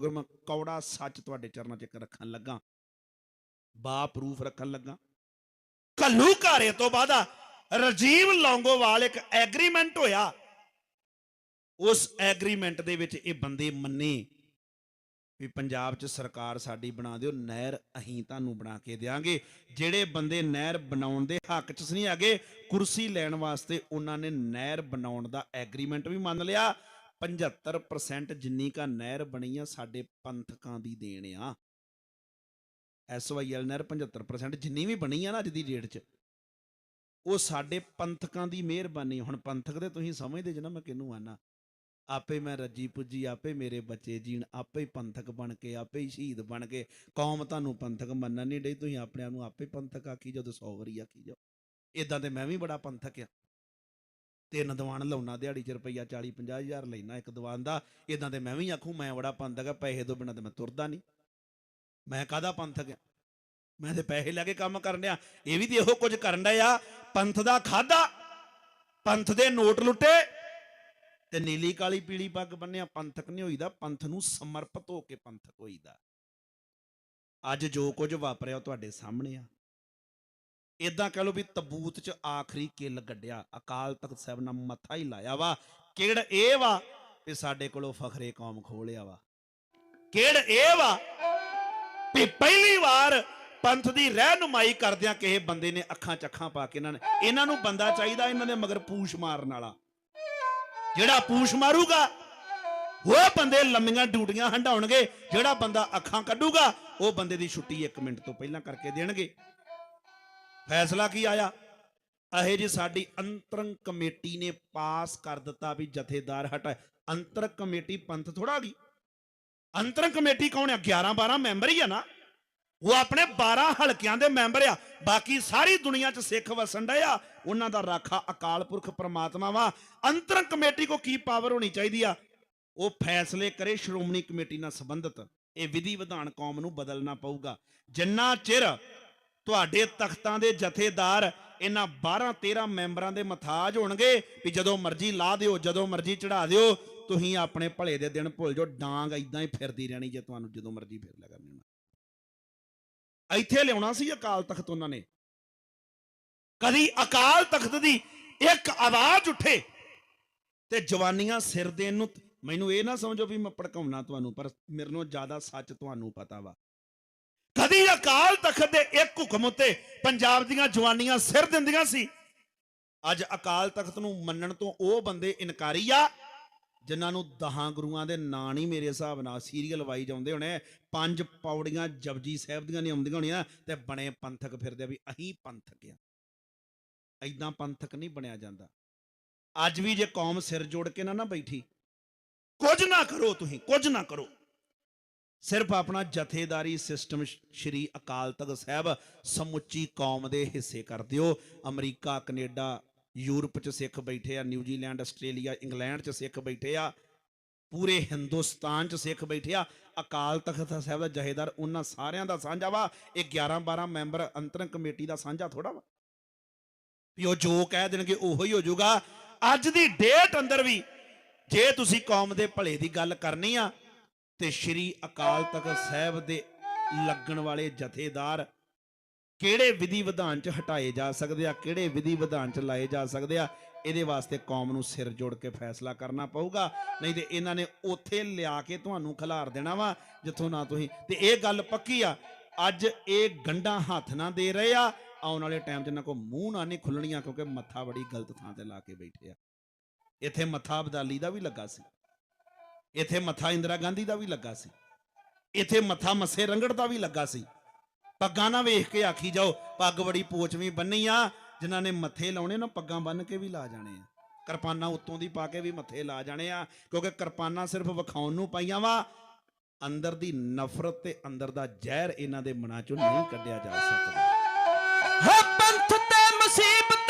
ਕਿਉਂਕਿ ਮੈਂ ਕੌੜਾ ਸੱਚ ਤੁਹਾਡੇ ਚਰਨਾਂ 'ਚ ਇੱਕ ਰੱਖਣ ਲੱਗਾ ਬਾ ਪ੍ਰੂਫ ਰੱਖਣ ਲੱਗਾ ਕੱਲੂ ਘਾਰੇ ਤੋਂ ਬਾਅਦ ਰਜੀਵ ਲੌਂਗੋਵਾਲ ਇੱਕ ਐਗਰੀਮੈਂਟ ਹੋਇਆ। ਉਸ ਐਗਰੀਮੈਂਟ ਦੇ ਵਿੱਚ ਇਹ ਬੰਦੇ ਮੰਨੇ ਵੀ ਪੰਜਾਬ 'ਚ ਸਰਕਾਰ ਸਾਡੀ ਬਣਾ ਦਿਓ, ਨਹਿਰ ਅਹੀਂ ਤੁਹਾਨੂੰ ਬਣਾ ਕੇ ਦੇਾਂਗੇ ਜਿਹੜੇ ਬੰਦੇ ਨਹਿਰ ਬਣਾਉਣ ਦੇ ਹੱਕ 'ਚ ਨਹੀਂ ਹੈਗੇ, ਕੁਰਸੀ ਲੈਣ ਵਾਸਤੇ ਉਹਨਾਂ ਨੇ ਨਹਿਰ ਬਣਾਉਣ ਦਾ ਐਗਰੀਮੈਂਟ ਵੀ ਮੰਨ ਲਿਆ। 75% ਜਿੰਨੀ ਕਾ ਨਹਿਰ ਬਣੀ ਆ ਸਾਡੇ ਪੰਥਕਾਂ ਦੀ ਦੇਣ ਆ। ਐਸਵਾਈਐਲ ਨਹਿਰ 75% ਜਿੰਨੀ ਵੀ ਬਣੀ ਆ ਨਾ ਅੱਜ ਦੀ ਡੇਟ 'ਚ, ਉਹ ਸਾਡੇ ਪੰਥਕਾਂ ਦੀ ਮਿਹਰਬਾਨੀ। ਹੁਣ ਪੰਥਕ ਦੇ ਤੁਸੀਂ ਸਮਝਦੇ ਜੇ ਨਾ ਮੈਂ ਕਿਹਨੂੰ ਆਨਾ। ਆਪੇ ਮੈਂ ਰੱਜੀ ਪੁੱਜੀ, ਆਪੇ ਮੇਰੇ ਬੱਚੇ ਜੀਣ, ਆਪੇ ਹੀ ਪੰਥਕ ਬਣ ਕੇ, ਆਪੇ ਹੀ ਸ਼ਹੀਦ ਬਣ ਕੇ। ਕੌਮ ਤੁਹਾਨੂੰ ਪੰਥਕ ਮੰਨਣ ਨਹੀਂ ਡਈ, ਤੁਸੀਂ ਆਪਣੇ ਆਪ ਨੂੰ ਆਪੇ ਪੰਥਕ ਆਖੀ ਜਦੋਂ 100 ਵਾਰੀ ਆਖੀ ਜਾਓ। ਇਦਾਂ ਤੇ ਮੈਂ ਵੀ ਬੜਾ ਪੰਥਕ ਆ। ਤਿੰਨ ਦੀਵਾਨ ਲਾਉਣਾ, ਦਿਹਾੜੀ 'ਚ ਰੁਪਈਆ 40 50 ਹਜ਼ਾਰ ਲੈਣਾ ਇੱਕ ਦੀਵਾਨ ਦਾ। ਇਦਾਂ ਤੇ ਮੈਂ ਵੀ ਆਖੂ, ਮੈਂ ਬੜਾ ਪੰਥਕ ਆ ਪੈਸੇ ਤੋਂ ਬਿਨਾਂ ਤੇ ਮੈਂ ਤੁਰਦਾ ਨਹੀਂ। ਮੈਂ ਕਾਹਦਾ ਪੰਥਕ ਮੈਂ ਤੇ ਪੈਸੇ ਲੈ ਕੇ ਕੰਮ ਕਰਨ ਡਿਆ। ਇਹ ਵੀ ਤੇ ਇਹੋ ਕੁਝ ਕਰਨ ਡਿਆ ਪੰਥ ਦਾ ਖਾਦਾ ਪੰਥ ਦੇ ਨੋਟ ਲੁੱਟੇ ਤੇ ਨੀਲੀ ਕਾਲੀ ਪੀਲੀ ਪੱਗ ਬੰਨਿਆ, ਪੰਥਕ ਨਹੀਂ ਹੋਈਦਾ, ਪੰਥ ਨੂੰ ਸਮਰਪਿਤ ਹੋ ਕੇ ਪੰਥਕ ਹੋਈਦਾ। ਅੱਜ ਜੋ ਕੁਝ ਵਾਪਰਿਆ ਉਹ ਤੁਹਾਡੇ ਸਾਹਮਣੇ ਆ। ਇਦਾਂ ਕਹ ਲਓ ਵੀ ਤਬੂਤ 'ਚ ਆਖਰੀ ਕਿੱਲ ਗੱਡਿਆ ਅਕਾਲ ਤਖਤ ਸਾਹਿਬ ਨਾਲ ਮੱਥਾ ਹੀ ਲਾਇਆ ਵਾ। ਕਿਹੜ ਇਹ ਵਾ? ਵੀ ਸਾਡੇ ਕੋਲੋਂ ਫਖਰੇ ਕੌਮ ਖੋਲਿਆ ਵਾ। ਕਿਹੜ ਇਹ ਵਾ? ਵੀ ਪਹਿਲੀ ਵਾਰ ਪੰਥ ਦੀ ਰਹਿਨੁਮਾਈ ਕਰਦਿਆਂ ਕਿਸੇ ਬੰਦੇ ਨੇ ਅੱਖਾਂ ਚੱਖਾਂ ਪਾ ਕੇ ਇਹਨਾਂ ਨੇ। ਇਹਨਾਂ ਨੂੰ ਬੰਦਾ ਚਾਹੀਦਾ ਇਹਨਾਂ ਦੇ ਮਗਰ ਪੂਛ ਮਾਰਨ ਵਾਲਾ। ਜਿਹੜਾ ਪੂਛ ਮਾਰੂਗਾ, ਉਹ ਬੰਦੇ ਲੰਮੀਆਂ ਡਿਊਟੀਆਂ ਹੰਡਾਉਣਗੇ ਜਿਹੜਾ ਬੰਦਾ ਅੱਖਾਂ ਕੱਢੂਗਾ, ਉਹ ਬੰਦੇ ਦੀ ਛੁੱਟੀ 1 ਮਿੰਟ ਤੋਂ ਪਹਿਲਾਂ ਕਰਕੇ ਦੇਣਗੇ। ਫੈਸਲਾ ਕੀ ਆਇਆ? ਇਹ ਜੀ ਸਾਡੀ ਅੰਤਰੰਗ ਕਮੇਟੀ ਨੇ ਪਾਸ ਕਰ ਦਿੱਤਾ ਵੀ ਜਥੇਦਾਰ ਹਟਾ। ਅੰਤਰ ਕਮੇਟੀ ਪੰਥ ਥੋੜਾ ਗਈ। ਅੰਤਰੰਗ ਕਮੇਟੀ ਕੌਣ ਆ? 11 12 ਮੈਂਬਰ ਹੀ ਆ ਨਾ। ਉਹ ਆਪਣੇ 12 ਹਲਕਿਆਂ ਦੇ ਮੈਂਬਰ ਆ। ਬਾਕੀ ਸਾਰੀ ਦੁਨੀਆ 'ਚ ਸਿੱਖ ਵਸਣ ਡਏ ਆ। ਉਹਨਾਂ ਦਾ ਰਾਖਾ ਅਕਾਲ ਪੁਰਖ ਪ੍ਰਮਾਤਮਾ ਵਾ। ਅੰਤਰੰਗ ਕਮੇਟੀ ਕੋ ਕੀ ਪਾਵਰ ਹੋਣੀ ਚਾਹੀਦੀ ਆ? ਉਹ ਫੈਸਲੇ ਕਰੇ ਸ਼੍ਰੋਮਣੀ ਕਮੇਟੀ ਨਾਲ ਸੰਬੰਧਿਤ। ਇਹ ਵਿਧੀ ਵਿਧਾਨ ਕੌਮ ਨੂੰ ਬਦਲਣਾ ਪਊਗਾ। ਜਿੰਨਾ ਚਿਰ ਤੁਹਾਡੇ ਤਖਤਾਂ ਦੇ ਜਥੇਦਾਰ ਇਹਨਾਂ 12 13 ਮੈਂਬਰਾਂ ਦੇ ਮਥਾਜ ਹੋਣਗੇ ਵੀ ਜਦੋਂ ਮਰਜ਼ੀ ਲਾ ਦਿਓ, ਜਦੋਂ ਮਰਜ਼ੀ ਚੜਾ ਦਿਓ, ਤੁਸੀਂ ਆਪਣੇ ਭਲੇ ਦੇ ਦਿਨ ਭੁੱਲ ਜਾਓ, ਡਾਂਗ ਇਦਾਂ ਹੀ ਫਿਰਦੀ ਰਹਿਣੀ ਜੇ ਤੁਹਾਨੂੰ ਜਦੋਂ ਮਰਜ਼ੀ ਫਿਰ ਲਿਆ ਕਰਨੀ ਇੱਥੇ ਲਿਆਉਣਾ ਸੀ ਅਕਾਲ ਤਖਤ ਉਹਨਾਂ ਨੇ। ਕਦੀ ਅਕਾਲ ਤਖਤ ਦੀ ਇੱਕ ਆਵਾਜ਼ ਉੱਠੇ ਤੇ ਜਵਾਨੀਆਂ ਸਿਰ ਦੇਣ ਨੂੰ ਮੈਨੂੰ ਇਹ ਨਾ ਸਮਝੋ ਵੀ ਮੈਂ ਭੜਕਾਉਣਾ ਤੁਹਾਨੂੰ, ਪਰ ਮੇਰੇ ਨਾਲੋਂ ਜ਼ਿਆਦਾ ਸੱਚ ਤੁਹਾਨੂੰ ਪਤਾ ਵਾ। ਅਕਾਲ ਤਖਤ ਦੇ ਇੱਕ ਹੁਕਮ ਉੱਤੇ ਪੰਜਾਬ ਦੀਆਂ ਜਵਾਨੀਆਂ ਸਿਰ ਦਿੰਦੀਆਂ ਸੀ। ਅੱਜ ਅਕਾਲ ਤਖਤ ਨੂੰ ਮੰਨਣ ਤੋਂ ਉਹ ਬੰਦੇ ਇਨਕਾਰੀ ਆ, ਜਿਨ੍ਹਾਂ ਨੂੰ ਦਹਾਂ ਗੁਰੂਆਂ ਦੇ ਨਾਂ ਨਹੀਂ ਮੇਰੇ ਹਿਸਾਬ ਨਾਲ ਸੀਰੀਅਲ ਵਾਈ ਜਾਂਦੇ ਹੋਣੇ। ਪੰਜ ਪੌੜੀਆਂ ਜਪਜੀ ਸਾਹਿਬ ਦੀਆਂ ਨਹੀਂ ਆਉਂਦੀਆਂ ਹੋਣੀਆਂ ਤੇ ਬਣੇ ਪੰਥਕ ਫਿਰਦੇ ਆ ਵੀ ਅਹੀਂ ਪੰਥਕ ਆ। ਐਦਾਂ ਪੰਥਕ ਨਹੀਂ ਬਣਿਆ ਜਾਂਦਾ। ਅੱਜ ਵੀ ਜੇ ਕੌਮ ਸਿਰ ਜੋੜ ਕੇ ਨਾ ਨਾ ਬੈਠੀ, ਕੁਝ ਨਾ ਕਰੋ ਤੁਸੀਂ, ਕੁਝ ਨਾ ਕਰੋ। ਸਿਰਫ ਆਪਣਾ ਜਥੇਦਾਰੀ ਸਿਸਟਮ ਸ਼੍ਰੀ ਅਕਾਲ ਤਖਤ ਸਾਹਿਬ ਸਮੁੱਚੀ ਕੌਮ ਦੇ ਹਿੱਸੇ ਕਰ ਦਿਓ। ਅਮਰੀਕਾ, ਕੈਨੇਡਾ, ਯੂਰਪ 'ਚ ਸਿੱਖ ਬੈਠੇ ਆ, ਨਿਊਜ਼ੀਲੈਂਡ, ਆਸਟ੍ਰੇਲੀਆ, ਇੰਗਲੈਂਡ 'ਚ ਸਿੱਖ ਬੈਠੇ ਆ, ਪੂਰੇ ਹਿੰਦੁਸਤਾਨ 'ਚ ਸਿੱਖ ਬੈਠੇ ਆ, ਅਕਾਲ ਤਖਤ ਸਾਹਿਬ ਦਾ ਜਹੇਦਾਰ ਉਹਨਾਂ ਸਾਰਿਆਂ ਦਾ ਸਾਂਝਾ ਵਾ, ਇਹ 11 12 ਮੈਂਬਰ ਅੰਤਰੰਗ ਕਮੇਟੀ ਦਾ ਸਾਂਝਾ ਥੋੜਾ ਵਾ। ਵੀ ਉਹ ਜੋ ਕਹਿ ਦੇਣਗੇ ਉਹੋ ਹੀ ਹੋ ਜਾਊਗਾ। ਅੱਜ ਦੀ ਡੇਟ ਅੰਦਰ ਵੀ ਜੇ ਤੁਸੀਂ ਕੌਮ ਦੇ ਭਲੇ ਦੀ ਗੱਲ ਕਰਨੀ ਆ ਤੇ ਸ਼੍ਰੀ ਅਕਾਲ ਤਖਤ ਸਾਹਿਬ ਦੇ ਲੱਗਣ ਵਾਲੇ ਜਥੇਦਾਰ ਕਿਹੜੇ ਵਿਧੀ ਵਿਧਾਨ ਚ ਹਟਾਏ ਜਾ ਸਕਦੇ ਆ, ਕਿਹੜੇ ਵਿਧੀ ਵਿਧਾਨ ਚ ਲਾਏ ਜਾ ਸਕਦੇ ਆ, ਇਹਦੇ ਵਾਸਤੇ ਕੌਮ ਨੂੰ ਸਿਰ ਜੋੜ ਕੇ ਫੈਸਲਾ ਕਰਨਾ ਪਊਗਾ। ਨਹੀਂ ਤੇ ਇਹਨਾਂ ਨੇ ਉੱਥੇ ਲਿਆ ਕੇ ਤੁਹਾਨੂੰ ਖਿਲਾਰ ਦੇਣਾ ਵਾ, ਜਿੱਥੋਂ ਨਾ ਤੁਸੀਂ। ਤੇ ਇਹ ਗੱਲ ਪੱਕੀ ਆ, ਅੱਜ ਇਹ ਗੰਡਾ ਹੱਥ ਨਾ ਦੇ ਰਹੇ ਆ, ਆਉਣ ਵਾਲੇ ਟਾਈਮ 'ਚ ਨਾ ਕੋ ਮੂੰਹ ਨਾ ਨਹੀਂ ਖੁੱਲਣੀਆਂ, ਕਿਉਂਕਿ ਮੱਥਾ ਬੜੀ ਗਲਤ ਥਾਂ ਤੇ ਲਾ ਕੇ ਬੈਠੇ ਆ। ਇੱਥੇ ਮੱਥਾ ਅਬਦਾਲੀ ਦਾ ਵੀ ਲੱਗਾ ਸੀ। ਇੱਥੇ ਮੱਥਾ ਇੰਦਰਾ ਗਾਂਧੀ ਦਾ ਵੀ ਲੱਗਾ ਸੀ। ਇੱਥੇ ਮੱਥਾ ਮੱਸੇ ਰੰਗੜ ਦਾ ਵੀ ਲੱਗਾ ਸੀ। ਪੱਗਾਂ ਨਾ ਵੇਖ ਕੇ ਆਖੀ ਜਾਓ, ਪੱਗ ਬੜੀ ਪੋਚਵੀਂ ਬੰਨੀ ਆ, ਜਿਨ੍ਹਾਂ ਨੇ ਮੱਥੇ ਲਾਉਣੇ ਨਾ, ਪੱਗਾਂ ਬੰਨ ਕੇ ਵੀ ਲਾ ਜਾਣੇ ਆ। ਕਿਰਪਾਨਾਂ ਉੱਤੋਂ ਦੀ ਪਾ ਕੇ ਵੀ ਮੱਥੇ ਲਾ ਜਾਣੇ ਆ, ਕਿਉਂਕਿ ਕਿਰਪਾਨਾਂ ਸਿਰਫ ਵਿਖਾਉਣ ਨੂੰ ਪਾਈਆਂ ਵਾ। ਅੰਦਰ ਦੀ ਨਫ਼ਰਤ ਤੇ ਅੰਦਰ ਦਾ ਜ਼ਹਿਰ ਇਹਨਾਂ ਦੇ ਮਨਾਂ ਚੋਂ ਨਹੀਂ ਕੱਢਿਆ ਜਾ ਸਕਦਾ। ਹੋ ਪੰਥ ਤੇ ਮੁਸੀਬਤਾਂ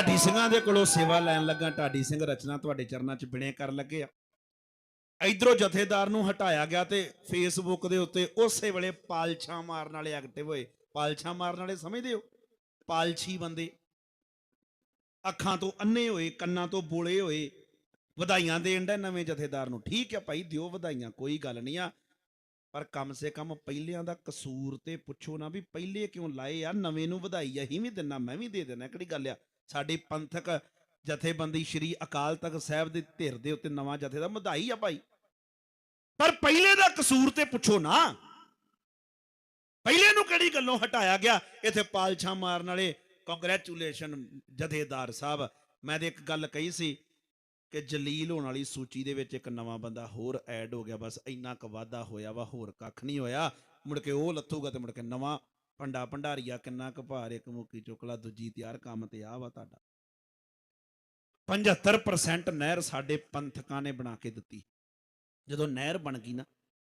ਢਾਡੀ ਸਿੰਘਾਂ ਦੇ ਕੋਲੋਂ ਸੇਵਾ ਲੈਣ ਲੱਗਾ ਢਾਡੀ ਸਿੰਘ ਰਚਨਾ ਤੁਹਾਡੇ ਚਰਨਾਂ 'ਚ ਬਿਣੇ ਕਰਨ ਲੱਗੇ ਆ। ਇਧਰੋਂ ਜਥੇਦਾਰ ਨੂੰ ਹਟਾਇਆ ਗਿਆ ਤੇ ਫੇਸਬੁੱਕ ਦੇ ਉੱਤੇ ਉਸੇ ਵੇਲੇ ਪਾਲਛਾਂ ਮਾਰਨ ਵਾਲੇ ਐਕਟਿਵ ਹੋਏ। ਪਾਲਛਾਂ ਮਾਰਨ ਵਾਲੇ ਸਮਝਦੇ ਹੋ? ਪਾਲਛੀ ਬੰਦੇ। ਅੱਖਾਂ ਤੋਂ ਅੰਨੇ ਹੋਏ, ਕੰਨਾਂ ਤੋਂ ਬੋਲੇ ਹੋਏ, ਵਧਾਈਆਂ ਦੇਣ ਦਾ ਨਵੇਂ ਜਥੇਦਾਰ ਨੂੰ। ਠੀਕ ਹੈ ਭਾਈ, ਦਿਓ ਵਧਾਈਆਂ, ਕੋਈ ਗੱਲ ਨਹੀਂ ਆ। ਪਰ ਕਮ ਸੇ ਕਮ ਪਹਿਲਿਆਂ ਦਾ ਕਸੂਰ ਤੇ ਪੁੱਛੋ ਨਾ ਵੀ ਪਹਿਲੇ ਕਿਉਂ ਲਾਏ ਆ? ਨਵੇਂ ਨੂੰ ਵਧਾਈ ਅਸੀਂ ਵੀ ਦਿੰਨਾ, ਮੈਂ ਵੀ ਦੇ ਦੇਣਾ ਕਿਹੜੀ ਗੱਲ ਆ? ਸਾਡੀ ਪੰਥਕ ਜਥੇਬੰਦੀ ਸ਼੍ਰੀ ਅਕਾਲ ਤਖਤ ਸਾਹਿਬ ਦੇ ਧਿਰ ਦੇ ਉੱਤੇ ਨਵਾਂ ਜਥੇ ਦਾ ਵਧਾਈ ਆ ਭਾਈ। ਪਰ ਪਹਿਲੇ ਦਾ ਕਸੂਰ ਤੇ ਪੁੱਛੋ ਨਾ। ਪਹਿਲੇ ਨੂੰ ਕਿਹੜੀ ਗੱਲੋਂ ਹਟਾਇਆ ਗਿਆ? ਇੱਥੇ ਪਾਲਛਾਂ ਮਾਰਨ ਵਾਲੇ ਕੰਗ੍ਰੈਚੁਲੇਸ਼ਨ ਜਥੇਦਾਰ ਸਾਹਿਬ, ਮੈਂ ਤੇ ਇੱਕ ਗੱਲ ਕਹੀ ਸੀ ਕਿ ਜਲੀਲ ਹੋਣ ਵਾਲੀ ਸੂਚੀ ਦੇ ਵਿੱਚ ਇੱਕ ਨਵਾਂ ਬੰਦਾ ਹੋਰ ਐਡ ਹੋ ਗਿਆ, ਬਸ ਇੰਨਾ ਕੁ ਵਾਧਾ ਹੋਇਆ ਵਾ, ਹੋਰ ਕੱਖ ਨਹੀਂ ਹੋਇਆ। ਮੁੜ ਕੇ ਉਹ ਲੱਥੂਗਾ ਤੇ ਮੁੜ ਕੇ ਨਵਾਂ ਭੰਡਾ ਭੰਡਾਰੀਆ ਕਿੰਨਾ ਕੁ ਭਾਰ ਇੱਕ ਮੁੱਕੀ ਚੁਕਲਾ ਦੂਜੀ ਤਿਆਰ ਕੰਮ ਤੇ ਆ ਵਾ ਤੁਹਾਡਾ। 75% ਨਹਿਰ ਸਾਡੇ ਪੰਥਕਾਂ ਨੇ ਬਣਾ ਕੇ ਦਿੱਤੀ। ਜਦੋਂ ਨਹਿਰ ਬਣ ਗਈ ਨਾ